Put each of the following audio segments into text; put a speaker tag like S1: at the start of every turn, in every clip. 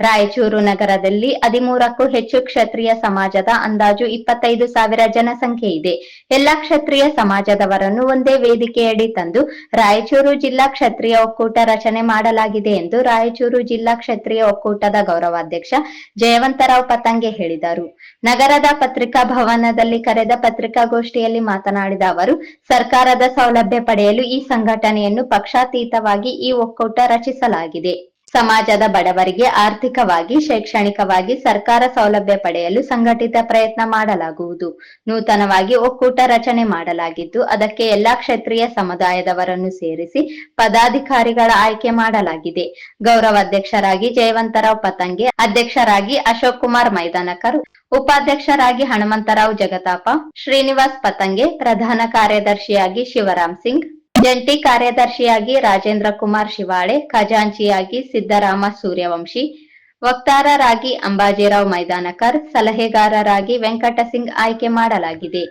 S1: Raichur ನಗರದಲ್ಲಿ ಹದಿಮೂರಕ್ಕೂ ಹೆಚ್ಚು ಕ್ಷತ್ರಿಯ ಸಮಾಜದ ಅಂದಾಜು ಇಪ್ಪತ್ತೈದು ಸಾವಿರ ಜನಸಂಖ್ಯೆ ಇದೆ. ಎಲ್ಲಾ ಕ್ಷತ್ರಿಯ ಸಮಾಜದವರನ್ನು ಒಂದೇ ವೇದಿಕೆಯಡಿ ತಂದು ರಾಯಚೂರು ಜಿಲ್ಲಾ ಕ್ಷತ್ರಿಯ ಒಕ್ಕೂಟ ರಚನೆ ಮಾಡಲಾಗಿದೆ ಎಂದು ರಾಯಚೂರು ಜಿಲ್ಲಾ ಕ್ಷತ್ರಿಯ ಒಕ್ಕೂಟದ ಗೌರವಾಧ್ಯಕ್ಷ ಜಯವಂತರಾವ್ ಪತಂಗೆ ಹೇಳಿದರು. ನಗರದ ಪತ್ರಿಕಾ ಭವನದಲ್ಲಿ ಕರೆದ ಪತ್ರಿಕಾಗೋಷ್ಠಿಯಲ್ಲಿ ಮಾತನಾಡಿದ ಅವರು, ಸರ್ಕಾರದ ಸೌಲಭ್ಯ ಪಡೆಯಲು ಈ ಸಂಘಟನೆಯನ್ನು ಪಕ್ಷಾತೀತವಾಗಿ ಈ ಒಕ್ಕೂಟ ರಚಿಸಲಾಗಿದೆ. ಸಮಾಜದ ಬಡವರಿಗೆ ಆರ್ಥಿಕವಾಗಿ, ಶೈಕ್ಷಣಿಕವಾಗಿ ಸರ್ಕಾರ ಸೌಲಭ್ಯ ಪಡೆಯಲು ಸಂಘಟಿತ ಪ್ರಯತ್ನ ಮಾಡಲಾಗುವುದು. ನೂತನವಾಗಿ ಒಕ್ಕೂಟ ರಚನೆ ಮಾಡಲಾಗಿದ್ದು, ಅದಕ್ಕೆ ಎಲ್ಲಾ ಕ್ಷೇತ್ರೀಯ ಸಮುದಾಯದವರನ್ನು ಸೇರಿಸಿ ಪದಾಧಿಕಾರಿಗಳ ಆಯ್ಕೆ ಮಾಡಲಾಗಿದೆ. ಗೌರವಾಧ್ಯಕ್ಷರಾಗಿ ಜಯವಂತರಾವ್ ಪತಂಗೆ, ಅಧ್ಯಕ್ಷರಾಗಿ ಅಶೋಕ್ ಕುಮಾರ್ ಮೈದಾನಕರ್, ಉಪಾಧ್ಯಕ್ಷರಾಗಿ ಹನುಮಂತರಾವ್ ಜಗತಾಪ, ಶ್ರೀನಿವಾಸ್ ಪತಂಗೆ, ಪ್ರಧಾನ ಕಾರ್ಯದರ್ಶಿಯಾಗಿ ಶಿವರಾಮ್ ಸಿಂಗ್ ಜಂಟಿ ಕಾರ್ಯದರ್ಶಿಯಾಗಿ ರಾಜೇಂದ್ರ ಕುಮಾರ್ ಶಿವಾಳೆ, ಖಜಾಂಚಿಯಾಗಿ ಸಿದ್ದರಾಮ ಸೂರ್ಯವಂಶಿ, ವಕ್ತಾರರಾಗಿ ಅಂಬಾಜಿರಾವ್ ಮೈದಾನಕರ್, ಸಲಹೆಗಾರರಾಗಿ ವೆಂಕಟಸಿಂಗ್ ಆಯ್ಕೆ ಮಾಡಲಾಗಿದೆ.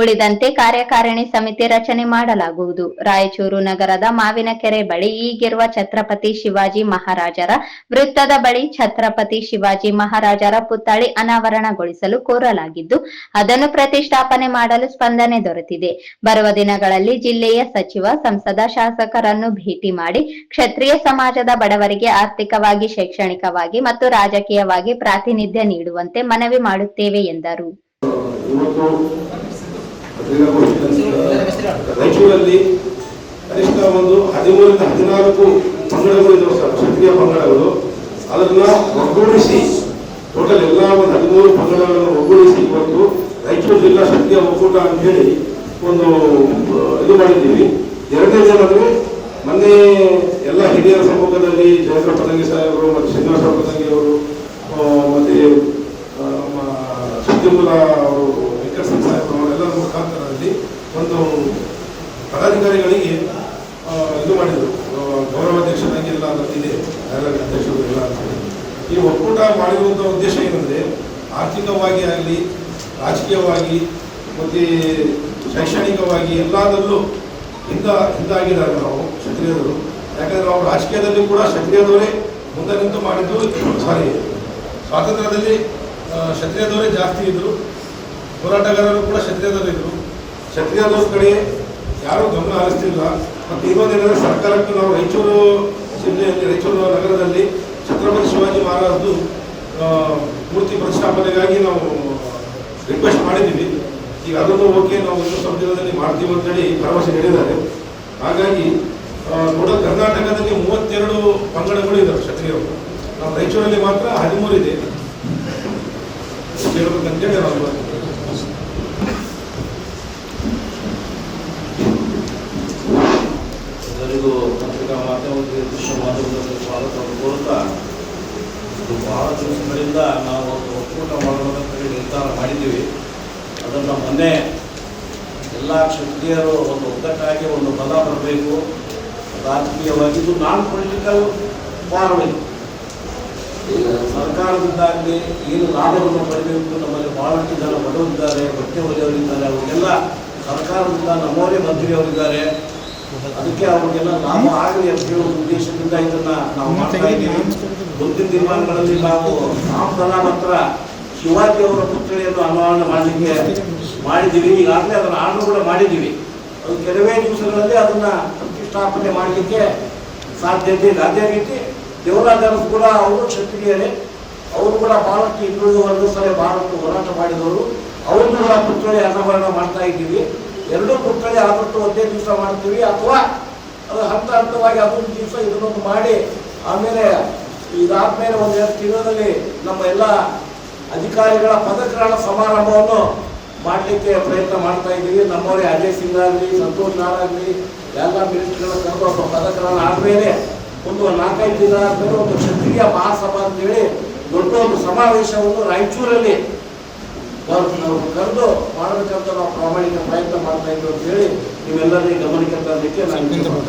S1: ಉಳಿದಂತೆ ಕಾರ್ಯಕಾರಿಣಿ ಸಮಿತಿ ರಚನೆ ಮಾಡಲಾಗುವುದು. ರಾಯಚೂರು ನಗರದ ಮಾವಿನಕೆರೆ ಬಳಿ ಈಗಿರುವ ಛತ್ರಪತಿ ಶಿವಾಜಿ ಮಹಾರಾಜರ ವೃತ್ತದ ಬಳಿ ಛತ್ರಪತಿ ಶಿವಾಜಿ ಮಹಾರಾಜರ ಪುತ್ಥಳಿ ಅನಾವರಣಗೊಳಿಸಲು ಕೋರಲಾಗಿದ್ದು, ಅದನ್ನು ಪ್ರತಿಷ್ಠಾಪನೆ ಮಾಡಲು ಸ್ಪಂದನೆ ದೊರೆತಿದೆ. ಬರುವ ದಿನಗಳಲ್ಲಿ ಜಿಲ್ಲೆಯ ಸಚಿವ, ಸಂಸದ, ಶಾಸಕರನ್ನು ಭೇಟಿ ಮಾಡಿ ಕ್ಷತ್ರಿಯ ಸಮಾಜದ ಬಡವರಿಗೆ ಆರ್ಥಿಕವಾಗಿ, ಶೈಕ್ಷಣಿಕವಾಗಿ ಮತ್ತು ರಾಜಕೀಯವಾಗಿ ಪ್ರಾತಿನಿಧ್ಯ ನೀಡುವಂತೆ ಮನವಿ ಮಾಡುತ್ತೇವೆ ಎಂದರು.
S2: ರಾಯಚೂರಲ್ಲಿ ಕನಿಷ್ಠ ಒಂದು ಹದಿಮೂರಿಂದ ಹದಿನಾಲ್ಕು ಪಂಗಡಗಳು ಇದಾವೆ ಸರ್, ಕ್ಷತ್ರಿಯ ಪಂಗಡಗಳು. ಅದನ್ನ ಒಗ್ಗೂಡಿಸಿ ಟೋಟಲ್ ಎಲ್ಲ ಒಂದು ಹದಿಮೂರು ಪಂಗಡಗಳನ್ನು ಒಗ್ಗೂಡಿಸಿ ಇವತ್ತು ರಾಯಚೂರು ಜಿಲ್ಲಾ ಕ್ಷತ್ರಿಯ ಒಕ್ಕೂಟ ಅಂತ ಹೇಳಿ ಒಂದು ಇದು ಮಾಡಿದ್ದೀವಿ. ಎರಡನೇ ಎರಡನೇದೇನಂದ್ರೆ ಮೊನ್ನೆ ಎಲ್ಲ ಹಿರಿಯರ ಸಮ್ಮುಖದಲ್ಲಿ ಜಯಂತ್ರ ಪತಂಗಿ ಸಾಹೇಬರು ಮತ್ತು ಶ್ರೀನಿವಾಸ ಪತಂಗಿ ಅವರು ಮತ್ತೆ ಸತ್ಯಮೂಲ ಅವರು ವೆಂಕಟ ಸಿಂಗ್ ಸಾಹೇಬರು ಅವರೆಲ್ಲರ ಮುಖಾಂತರದಲ್ಲಿ ಒಂದು ಪದಾಧಿಕಾರಿಗಳಿಗೆ ಇದು ಮಾಡಿದರು. ಗೌರವಾಧ್ಯಕ್ಷರಾಗಿ ಎಲ್ಲ ಇದೆ ಅಧ್ಯಕ್ಷರು ಎಲ್ಲ ಈ ಒಕ್ಕೂಟ ಮಾಡಿರುವಂಥ ಉದ್ದೇಶ ಏನಂದರೆ, ಆರ್ಥಿಕವಾಗಿ ಆಗಲಿ, ರಾಜಕೀಯವಾಗಿ, ಮತ್ತು ಶೈಕ್ಷಣಿಕವಾಗಿ ಎಲ್ಲದರಲ್ಲೂ ಹಿಂದ, ಹಿಂದಾಗಿದ್ದಾರೆ ನಾವು ಕ್ಷತ್ರಿಯರು. ಯಾಕಂದರೆ ನಾವು ರಾಜಕೀಯದಲ್ಲಿ ಕೂಡ ಕ್ಷತ್ರಿಯದವರೇ ಮುಂದೆ ನಿಂತು ಮಾಡಿದ್ದು ಸಾರಿ. ಸ್ವಾತಂತ್ರ್ಯದಲ್ಲಿ ಕ್ಷತ್ರಿಯದವರೇ ಜಾಸ್ತಿ ಇದ್ದರು ಹೋರಾಟಗಾರರು ಕೂಡ ಕ್ಷತ್ರಿಯದವರು ಇದ್ದರು ಕ್ಷತ್ರಿಯದವ್ರ ಕಡೆ ಯಾರೂ ಗಮನ ಹರಿಸ್ತಿಲ್ಲ. ಮತ್ತು ಇನ್ನೊಂದೇನೆಂದರೆ ಸರ್ಕಾರಕ್ಕೆ ನಾವು ರಾಯಚೂರು ಜಿಲ್ಲೆಯಲ್ಲಿ ರಾಯಚೂರು ನಗರದಲ್ಲಿ ಛತ್ರಪತಿ ಶಿವಾಜಿ ಮಹಾರಾಜರು ಆ, ಮೂರ್ತಿ ಪ್ರತಿಷ್ಠಾಪನೆಗಾಗಿ ನಾವು ರಿಕ್ವೆಸ್ಟ್ ಮಾಡಿದ್ದೀವಿ. ಈಗ ಅದನ್ನು ಓಕೆ ನಾವು ಇನ್ನೂ ಸ್ವಲ್ಪ ಮಾಡ್ತೀವಿ ಅಂತೇಳಿ ಭರವಸೆ ನೀಡಿದ್ದಾರೆ. ಹಾಗಾಗಿ ಟೋಟಲ್ ಕರ್ನಾಟಕದಲ್ಲಿ ಮೂವತ್ತೆರಡು ಪಂಗಡಗಳು ಇದ್ದಾವೆ ಕ್ಷತ್ರಿಯರು. ನಮ್ಮ ರಾಯಚೂರಲ್ಲಿ ಮಾತ್ರ ಹದಿಮೂರು ಇದೆ. ಕೇಳಬೇಕಂತೇಳಿ ನಾವು
S3: ಎಲ್ಲರಿಗೂ ಪತ್ರಿಕಾ ಮಾಧ್ಯಮಕ್ಕೆ ದೃಶ್ಯ ಮಾಧ್ಯಮದಲ್ಲಿ ಸ್ವಾಗತವನ್ನು ಕೋರುತ್ತಾ ಇದು ಬಹಳ ದಿವಸಗಳಿಂದ ನಾವು ಒಂದು ಒಕ್ಕೂಟ ಮಾಡಬೇಕಂತ ಹೇಳಿ ನಿರ್ಧಾರ ಮಾಡಿದ್ದೀವಿ. ಅದನ್ನು ಮೊನ್ನೆ ಎಲ್ಲ ಕ್ಷತ್ರಿಯರು ಒಂದು ಒಗ್ಗಟ್ಟಾಗಿ ಒಂದು ಪದ ಬರಬೇಕು. ರಾಜಕೀಯವಾಗಿ ಇದು ನಾನ್ ಪೊಲಿಟಿಕಲ್ ಫಾರ್ಮಿಂಗ್ ಈಗ ಸರ್ಕಾರದಿಂದಾಗಲಿ ಏನು ಲಾಭವನ್ನು ಪಡೆಯಬೇಕು ನಮ್ಮಲ್ಲಿ ಭಾಳಷ್ಟು ಜನ ಬಡವರಿದ್ದಾರೆ ಬಟ್ಟೆ ಹೊಲಿಯವರಿದ್ದಾರೆ ಅವರಿಗೆಲ್ಲ ಸರ್ಕಾರದಿಂದ ನಮ್ಮವರೇ ಮಂತ್ರಿಯವರಿದ್ದಾರೆ ಅದಕ್ಕೆ ಅವ್ರಿಗೆಲ್ಲ ನಾವು ಆಗಲಿ ಅಂತ ಹೇಳುವ ಉದ್ದೇಶದಿಂದ ಇದನ್ನ ನಾವು ಮಾಡ್ತಾ ಇದ್ದೀವಿ. ಮುಂದಿನ ದಿನಮಾನಗಳಲ್ಲಿ ನಾವು ರಾಮದನ ಮಾತ್ರ ಶಿವಾಜಿ ಅವರ ಪುತ್ಥಳಿಯನ್ನು ಅನಾವರಣ ಮಾಡಲಿಕ್ಕೆ ಮಾಡಿದ್ದೀವಿ. ಈಗಾಗಲೇ ಅದನ್ನು ಆರ್ಡರ್ ಕೂಡ ಮಾಡಿದ್ದೀವಿ. ಅದು ಕೆಲವೇ ದಿವಸಗಳಲ್ಲಿ ಅದನ್ನ ಪ್ರತಿಷ್ಠಾಪನೆ ಮಾಡಲಿಕ್ಕೆ ಸಾಧ್ಯತೆ ಇದೆ ಅದೇ ರೀತಿ ದೇವರಾಜರು ಕೂಡ ಅವರು ಕ್ಷತ್ರಿಯರೇ ಅವರು ಕೂಡ ಹಿಂದುಳಿದ ಒಂದು ಸಲ ಭಾರತ ಹೋರಾಟ ಮಾಡಿದವರು. ಅವ್ರನ್ನೂ ಕೂಡ ಪುತ್ಥಳಿ ಅನಾವರಣ ಮಾಡ್ತಾ ಇದ್ದೀವಿ. ಎರಡೂ ಪುತ್ಥಳಿ ಆದಷ್ಟು ಒಂದೇ ದಿವಸ ಮಾಡ್ತೀವಿ ಅಥವಾ ಅದು ಹಂತ ಹಂತವಾಗಿ ಅದೊಂದು ದಿವಸ ಇದನ್ನೊಂದು ಮಾಡಿ, ಆಮೇಲೆ ಇದಾದ್ಮೇಲೆ ಒಂದೆರಡು ತಿಂಗಳಲ್ಲಿ ನಮ್ಮ ಎಲ್ಲ ಅಧಿಕಾರಿಗಳ ಪದಗ್ರಹಣ ಸಮಾರಂಭವನ್ನು ಮಾಡಲಿಕ್ಕೆ ಪ್ರಯತ್ನ ಮಾಡ್ತಾ ಇದ್ದೀವಿ. ನಮ್ಮವರೇ ಅಜಯ್ ಸಿಂಗ್ ಆಗಲಿ, ಸಂತೋಷ್ ಆಗಲಿ, ಎಲ್ಲ ಮಿನಿಸ್ಟ್ರಿಗಳ ಕರೆದು ಒಬ್ಬ ಪದಗ್ರಹಣ ಆದಮೇಲೆ ಒಂದು ನಾಲ್ಕೈದು ದಿನ ಆದಮೇಲೆ ಒಂದು ಕ್ಷತ್ರಿಯ ಮಹಾಸಭಾ ಅಂತೇಳಿ ದೊಡ್ಡ ಒಂದು ಸಮಾವೇಶವನ್ನು ರಾಯಚೂರಲ್ಲಿ ಕರೆದು ಮಾಡಬೇಕಂತ ನಾವು ಪ್ರಾಮಾಣಿಕ ಪ್ರಯತ್ನ ಮಾಡ್ತಾ ಇದ್ದೀವಿ ಅಂತ ಹೇಳಿ ನೀವೆಲ್ಲರಿಗೆ ಗಮನಕ್ಕೆ ತರಲಿಕ್ಕೆ ನಾನು.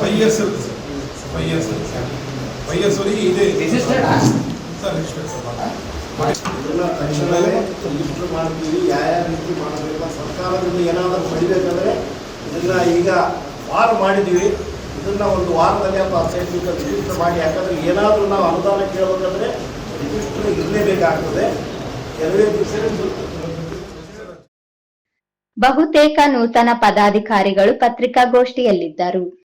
S2: ಫೈವ್ ಇಯರ್ಸ್ ಇರುತ್ತೆ sir. Five years five years ವರೆಗೆ ಇದೆ. Sir registered sir.
S4: ಇದನ್ನ ತಕ್ಷಣವೇ ರಿಜಿಸ್ಟರ್ ಮಾಡ್ತೀವಿ. ಯಾವ್ಯಾವ ರೀತಿ ಮಾಡಬೇಕು? ಸರ್ಕಾರದಿಂದ ಏನಾದರೂ ಪಡಿಬೇಕಂದ್ರೆ ಇದನ್ನ ಈಗ ವಾರ್ ಮಾಡಿದ್ದೀವಿ. ಇದನ್ನ ಒಂದು ವಾರದಲ್ಲಿ ಅಥವಾ ಹದಿನೈದು ದಿವಸ ರಿಜಿಸ್ಟರ್ ಮಾಡಿ. ಯಾಕಂದ್ರೆ ಏನಾದರೂ ನಾವು ಅನುದಾನ ಕೇಳಬೇಕಂದ್ರೆ ರಿಜಿಸ್ಟರ್ ಇರಲೇಬೇಕಾಗ್ತದೆ. ಕೆಲವೇ ದಿವಸ
S1: ಬಹುತೇಕ ನೂತನ ಪದಾಧಿಕಾರಿಗಳು ಪತ್ರಿಕಾಗೋಷ್ಠಿಯಲ್ಲಿದ್ದರು.